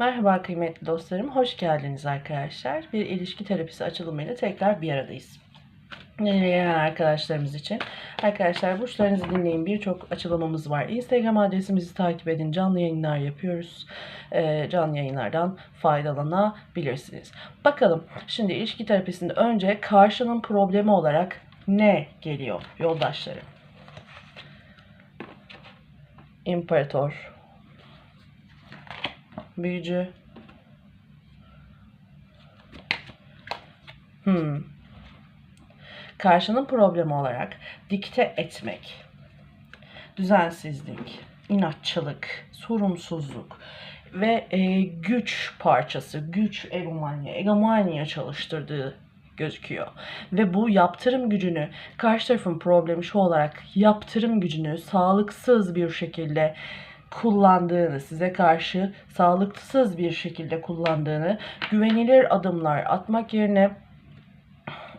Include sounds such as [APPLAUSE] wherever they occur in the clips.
Merhaba kıymetli dostlarım, hoş geldiniz arkadaşlar. Bir ilişki terapisi açılımıyla tekrar bir aradayız. Gelen arkadaşlarımız için. Arkadaşlar burçlarınızı dinleyin. Birçok açılımımız var. Instagram adresimizi takip edin. Canlı yayınlar yapıyoruz. Ee, canlı yayınlardan faydalanabilirsiniz. Bakalım şimdi ilişki terapisinde önce karşının problemi olarak ne geliyor yoldaşları? İmparator, büyücü, Hmm. Karşının problemi olarak dikte etmek, düzensizlik, inatçılık, sorumsuzluk ve e, güç parçası, güç egomanya, egomanya çalıştırdığı gözüküyor. Ve bu yaptırım gücünü, karşı tarafın problemi şu olarak yaptırım gücünü sağlıksız bir şekilde kullandığını, size karşı sağlıksız bir şekilde kullandığını, güvenilir adımlar atmak yerine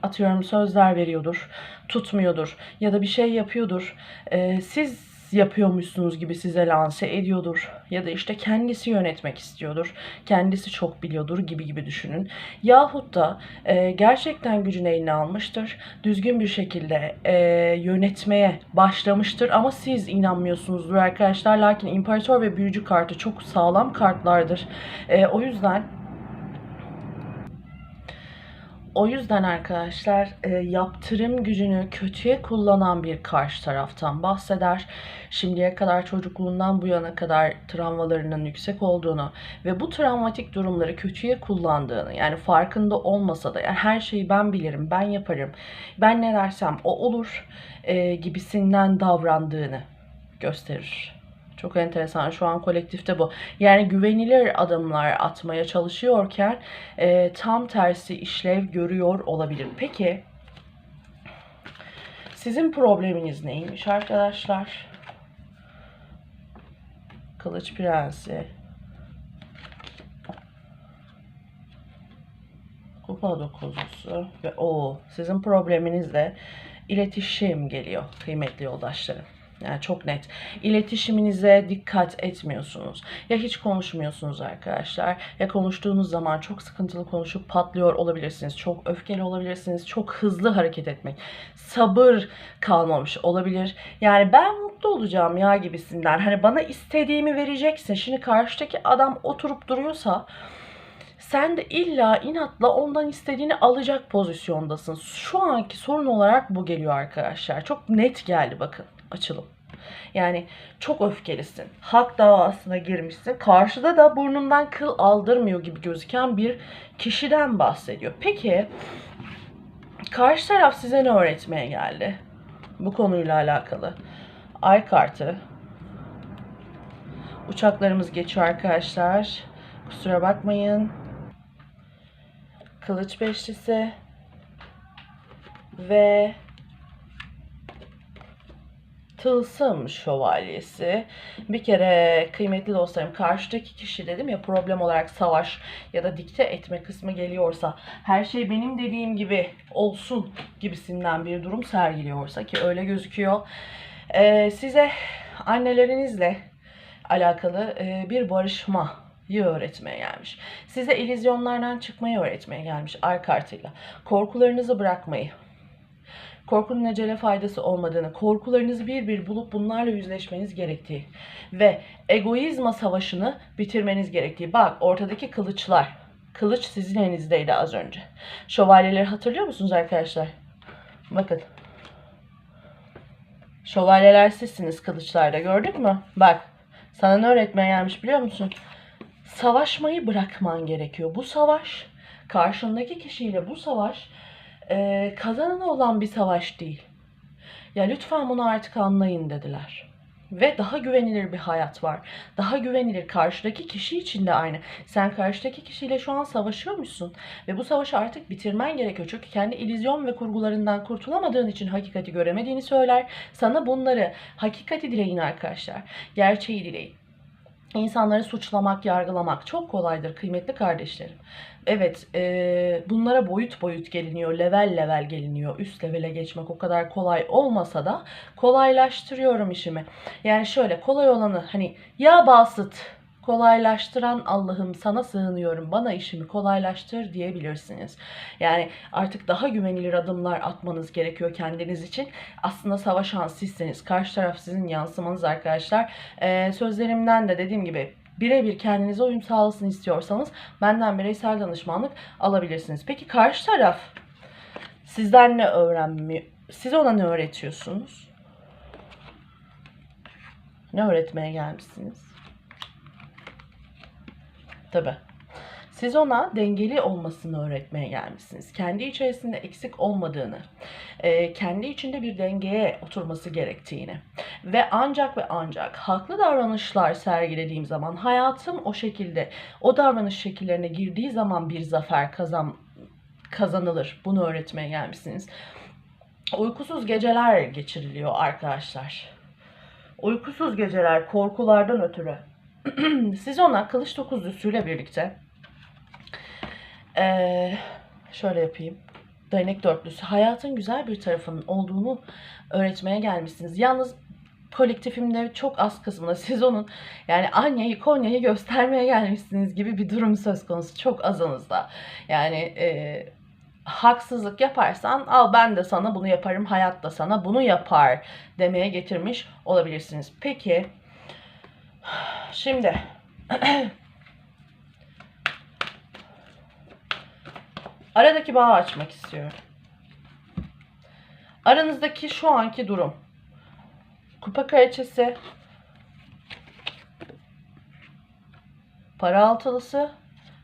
atıyorum sözler veriyordur, tutmuyordur ya da bir şey yapıyordur. Ee, siz yapıyormuşsunuz gibi size lanse ediyordur ya da işte kendisi yönetmek istiyordur, kendisi çok biliyordur gibi gibi düşünün. Yahut da e, gerçekten gücünü eline almıştır, düzgün bir şekilde e, yönetmeye başlamıştır ama siz inanmıyorsunuzdur arkadaşlar. Lakin İmparator ve Büyücü kartı çok sağlam kartlardır. E, o yüzden o yüzden arkadaşlar e, yaptırım gücünü kötüye kullanan bir karşı taraftan bahseder. Şimdiye kadar çocukluğundan bu yana kadar travmalarının yüksek olduğunu ve bu travmatik durumları kötüye kullandığını yani farkında olmasa da yani her şeyi ben bilirim, ben yaparım, ben ne dersem o olur e, gibisinden davrandığını gösterir. Çok enteresan şu an kolektifte bu. Yani güvenilir adımlar atmaya çalışıyorken e, tam tersi işlev görüyor olabilir. Peki sizin probleminiz neymiş arkadaşlar? Kılıç Prensi. Kupa dokuzusu ve o sizin probleminiz de iletişim geliyor kıymetli yoldaşlarım. Yani çok net. İletişiminize dikkat etmiyorsunuz. Ya hiç konuşmuyorsunuz arkadaşlar. Ya konuştuğunuz zaman çok sıkıntılı konuşup patlıyor olabilirsiniz. Çok öfkeli olabilirsiniz. Çok hızlı hareket etmek. Sabır kalmamış olabilir. Yani ben mutlu olacağım ya gibisinden. Hani bana istediğimi vereceksin. Şimdi karşıdaki adam oturup duruyorsa sen de illa inatla ondan istediğini alacak pozisyondasın. Şu anki sorun olarak bu geliyor arkadaşlar. Çok net geldi bakın açılım. Yani çok öfkelisin. Hak davasına girmişsin. Karşıda da burnundan kıl aldırmıyor gibi gözüken bir kişiden bahsediyor. Peki karşı taraf size ne öğretmeye geldi? Bu konuyla alakalı. Ay kartı. Uçaklarımız geçiyor arkadaşlar. Kusura bakmayın. Kılıç beşlisi ve Tılsım şövalyesi. Bir kere kıymetli dostlarım karşıdaki kişi dedim ya problem olarak savaş ya da dikte etme kısmı geliyorsa her şey benim dediğim gibi olsun gibisinden bir durum sergiliyorsa ki öyle gözüküyor. Ee, size annelerinizle alakalı e, bir barışma öğretmeye gelmiş. Size ilizyonlardan çıkmayı öğretmeye gelmiş ay kartıyla. Korkularınızı bırakmayı, korkunun ecele faydası olmadığını, korkularınızı bir bir bulup bunlarla yüzleşmeniz gerektiği ve egoizma savaşını bitirmeniz gerektiği. Bak ortadaki kılıçlar. Kılıç sizin elinizdeydi az önce. Şövalyeleri hatırlıyor musunuz arkadaşlar? Bakın. Şövalyeler sizsiniz kılıçlarda gördün mü? Bak sana ne öğretmeye gelmiş biliyor musun? Savaşmayı bırakman gerekiyor. Bu savaş karşındaki kişiyle bu savaş e, kazanan olan bir savaş değil. Ya lütfen bunu artık anlayın dediler. Ve daha güvenilir bir hayat var. Daha güvenilir karşıdaki kişi için de aynı. Sen karşıdaki kişiyle şu an savaşıyormuşsun. Ve bu savaşı artık bitirmen gerekiyor. Çünkü kendi illüzyon ve kurgularından kurtulamadığın için hakikati göremediğini söyler. Sana bunları hakikati dileyin arkadaşlar. Gerçeği dileyin. İnsanları suçlamak, yargılamak çok kolaydır kıymetli kardeşlerim. Evet, e, bunlara boyut boyut geliniyor, level level geliniyor. Üst levele geçmek o kadar kolay olmasa da kolaylaştırıyorum işimi. Yani şöyle kolay olanı hani ya basit kolaylaştıran Allah'ım sana sığınıyorum bana işimi kolaylaştır diyebilirsiniz. Yani artık daha güvenilir adımlar atmanız gerekiyor kendiniz için. Aslında savaşan sizsiniz. Karşı taraf sizin yansımanız arkadaşlar. Ee, sözlerimden de dediğim gibi birebir kendinize uyum sağlasın istiyorsanız benden bireysel danışmanlık alabilirsiniz. Peki karşı taraf sizden ne öğrenmiyor? Siz ona ne öğretiyorsunuz? Ne öğretmeye gelmişsiniz? Tabii. Siz ona dengeli olmasını öğretmeye gelmişsiniz. Kendi içerisinde eksik olmadığını, e, kendi içinde bir dengeye oturması gerektiğini ve ancak ve ancak haklı davranışlar sergilediğim zaman hayatım o şekilde, o davranış şekillerine girdiği zaman bir zafer kazan kazanılır. Bunu öğretmeye gelmişsiniz. Uykusuz geceler geçiriliyor arkadaşlar. Uykusuz geceler korkulardan ötürü. [CLEARS THROAT] Siz ona kılıç dokuzlusuyla birlikte ee, şöyle yapayım. Değnek dörtlüsü. Hayatın güzel bir tarafının olduğunu öğretmeye gelmişsiniz. Yalnız kolektifimde çok az kısmında siz onun yani Anya'yı Konya'yı göstermeye gelmişsiniz gibi bir durum söz konusu. Çok azınızda. Yani e, haksızlık yaparsan al ben de sana bunu yaparım hayat da sana bunu yapar demeye getirmiş olabilirsiniz. Peki şimdi [CLEARS THROAT] aradaki bağı açmak istiyorum. Aranızdaki şu anki durum. Kupa kraliçesi, para altılısı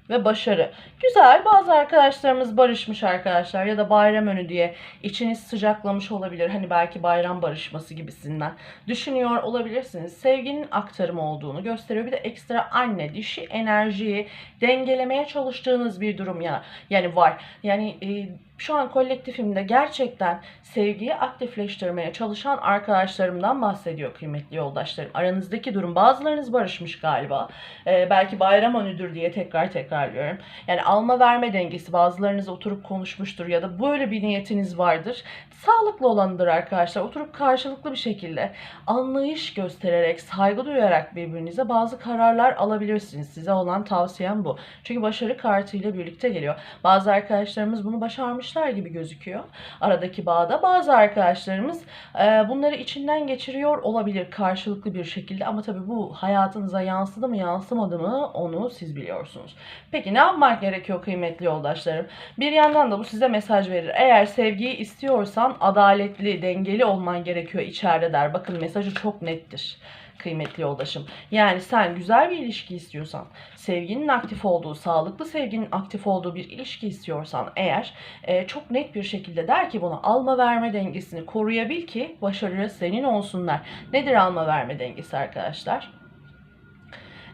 ve başarı. Güzel. Bazı arkadaşlarımız barışmış arkadaşlar ya da bayram önü diye içiniz sıcaklamış olabilir. Hani belki bayram barışması gibisinden düşünüyor olabilirsiniz. Sevginin aktarımı olduğunu gösteriyor. Bir de ekstra anne dişi enerjiyi dengelemeye çalıştığınız bir durum ya yani var. Yani e, şu an kolektifimde gerçekten sevgiyi aktifleştirmeye çalışan arkadaşlarımdan bahsediyor kıymetli yoldaşlarım. Aranızdaki durum bazılarınız barışmış galiba. Ee, belki bayram önüdür diye tekrar tekrarlıyorum. Yani alma verme dengesi bazılarınız oturup konuşmuştur ya da böyle bir niyetiniz vardır. Sağlıklı olanıdır arkadaşlar. Oturup karşılıklı bir şekilde anlayış göstererek, saygı duyarak birbirinize bazı kararlar alabilirsiniz. Size olan tavsiyem bu. Çünkü başarı kartıyla birlikte geliyor. Bazı arkadaşlarımız bunu başarmışlar gibi gözüküyor. Aradaki bağda bazı arkadaşlarımız e, bunları içinden geçiriyor olabilir karşılıklı bir şekilde ama tabii bu hayatınıza yansıdı mı yansımadı mı onu siz biliyorsunuz. Peki ne yapmak gerekiyor kıymetli yoldaşlarım? Bir yandan da bu size mesaj verir. Eğer sevgiyi istiyorsan adaletli, dengeli olman gerekiyor içeride der. Bakın mesajı çok nettir kıymetli yoldaşım. Yani sen güzel bir ilişki istiyorsan, sevginin aktif olduğu, sağlıklı sevginin aktif olduğu bir ilişki istiyorsan eğer e, çok net bir şekilde der ki bunu alma verme dengesini koruyabil ki başarı senin olsunlar. Nedir alma verme dengesi arkadaşlar?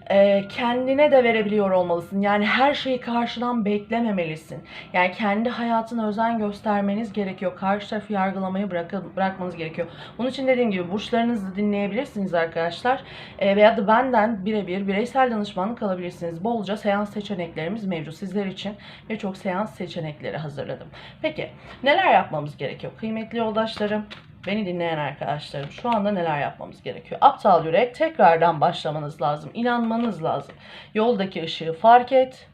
E, kendine de verebiliyor olmalısın. Yani her şeyi karşıdan beklememelisin. Yani kendi hayatına özen göstermeniz gerekiyor. Karşı tarafı yargılamayı bırak bırakmanız gerekiyor. Bunun için dediğim gibi burçlarınızı dinleyebilirsiniz arkadaşlar. E, veya da benden birebir bireysel danışmanlık alabilirsiniz. Bolca seans seçeneklerimiz mevcut sizler için. Birçok seans seçenekleri hazırladım. Peki neler yapmamız gerekiyor? Kıymetli yoldaşlarım Beni dinleyen arkadaşlarım şu anda neler yapmamız gerekiyor? Aptal yürek tekrardan başlamanız lazım. İnanmanız lazım. Yoldaki ışığı fark et.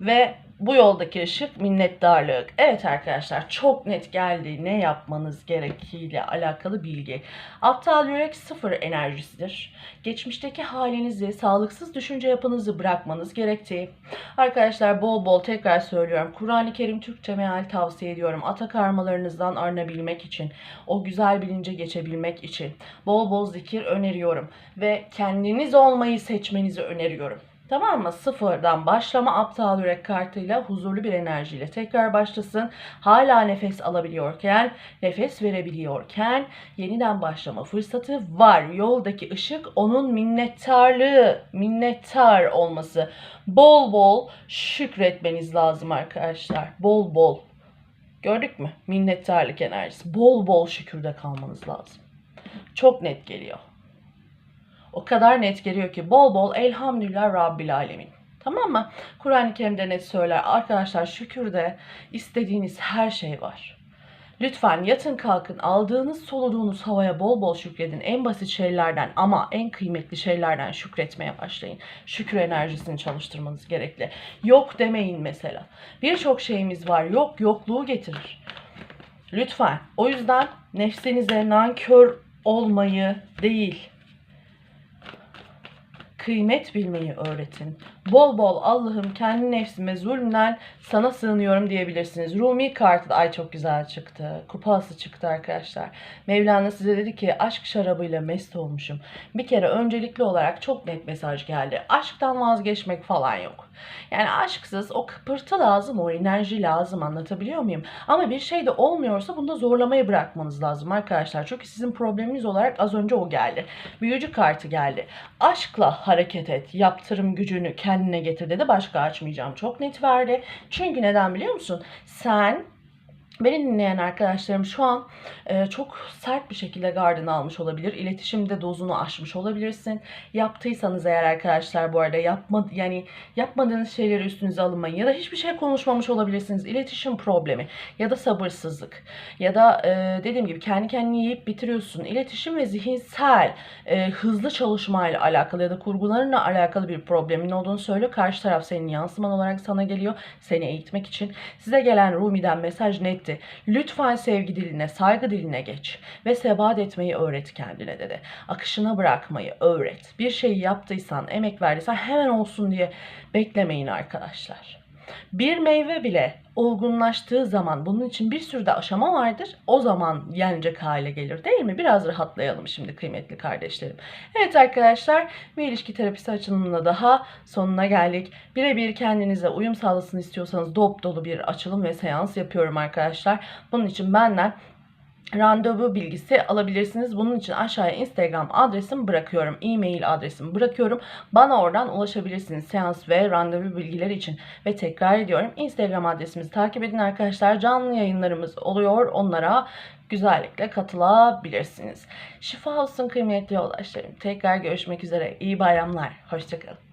Ve bu yoldaki ışık minnettarlık. Evet arkadaşlar çok net geldi ne yapmanız gerektiğiyle alakalı bilgi. Aptal yürek sıfır enerjisidir. Geçmişteki halinizi, sağlıksız düşünce yapınızı bırakmanız gerektiği. Arkadaşlar bol bol tekrar söylüyorum. Kur'an-ı Kerim Türkçe meal tavsiye ediyorum. Ata karmalarınızdan arınabilmek için, o güzel bilince geçebilmek için bol bol zikir öneriyorum. Ve kendiniz olmayı seçmenizi öneriyorum. Tamam mı? Sıfırdan başlama aptal yürek kartıyla huzurlu bir enerjiyle tekrar başlasın. Hala nefes alabiliyorken, nefes verebiliyorken yeniden başlama fırsatı var. Yoldaki ışık onun minnettarlığı, minnettar olması. Bol bol şükretmeniz lazım arkadaşlar. Bol bol. Gördük mü? Minnettarlık enerjisi. Bol bol şükürde kalmanız lazım. Çok net geliyor. O kadar net geliyor ki bol bol elhamdülillah Rabbil Alemin. Tamam mı? Kur'an-ı Kerim'de net söyler. Arkadaşlar şükürde istediğiniz her şey var. Lütfen yatın kalkın aldığınız soluduğunuz havaya bol bol şükredin. En basit şeylerden ama en kıymetli şeylerden şükretmeye başlayın. Şükür enerjisini çalıştırmanız gerekli. Yok demeyin mesela. Birçok şeyimiz var. Yok yokluğu getirir. Lütfen. O yüzden nefsinize nankör olmayı değil, kıymet bilmeyi öğretin. Bol bol Allah'ım kendi nefsime zulmden sana sığınıyorum diyebilirsiniz. Rumi kartı da ay çok güzel çıktı. Kupası çıktı arkadaşlar. Mevlana size dedi ki aşk şarabıyla mest olmuşum. Bir kere öncelikli olarak çok net mesaj geldi. Aşktan vazgeçmek falan yok. Yani aşksız o kıpırtı lazım, o enerji lazım anlatabiliyor muyum? Ama bir şey de olmuyorsa bunda zorlamayı bırakmanız lazım arkadaşlar. Çünkü sizin probleminiz olarak az önce o geldi. Büyücü kartı geldi. Aşkla hareket et, yaptırım gücünü kendine getir dedi. Başka açmayacağım. Çok net verdi. Çünkü neden biliyor musun? Sen Beni dinleyen arkadaşlarım şu an e, çok sert bir şekilde gardını almış olabilir. İletişimde dozunu aşmış olabilirsin. Yaptıysanız eğer arkadaşlar bu arada yapma yani yapmadığınız şeyleri üstünüze alınmayın ya da hiçbir şey konuşmamış olabilirsiniz. İletişim problemi ya da sabırsızlık ya da e, dediğim gibi kendi kendini yiyip bitiriyorsun. İletişim ve zihinsel e, hızlı çalışmayla alakalı ya da kurgularınla alakalı bir problemin olduğunu söyle. Karşı taraf senin yansıman olarak sana geliyor. Seni eğitmek için. Size gelen Rumi'den mesaj netti. Lütfen sevgi diline, saygı diline geç ve sebat etmeyi öğret kendine dedi. Akışına bırakmayı öğret. Bir şeyi yaptıysan, emek verdiysen hemen olsun diye beklemeyin arkadaşlar. Bir meyve bile olgunlaştığı zaman bunun için bir sürü de aşama vardır. O zaman yenecek hale gelir değil mi? Biraz rahatlayalım şimdi kıymetli kardeşlerim. Evet arkadaşlar bir ilişki terapisi açılımına daha sonuna geldik. Birebir kendinize uyum sağlasın istiyorsanız dop dolu bir açılım ve seans yapıyorum arkadaşlar. Bunun için benden randevu bilgisi alabilirsiniz. Bunun için aşağıya Instagram adresimi bırakıyorum. E-mail adresimi bırakıyorum. Bana oradan ulaşabilirsiniz seans ve randevu bilgileri için. Ve tekrar ediyorum Instagram adresimizi takip edin arkadaşlar. Canlı yayınlarımız oluyor. Onlara güzellikle katılabilirsiniz. Şifa olsun kıymetli yoldaşlarım. Tekrar görüşmek üzere. İyi bayramlar. Hoşçakalın.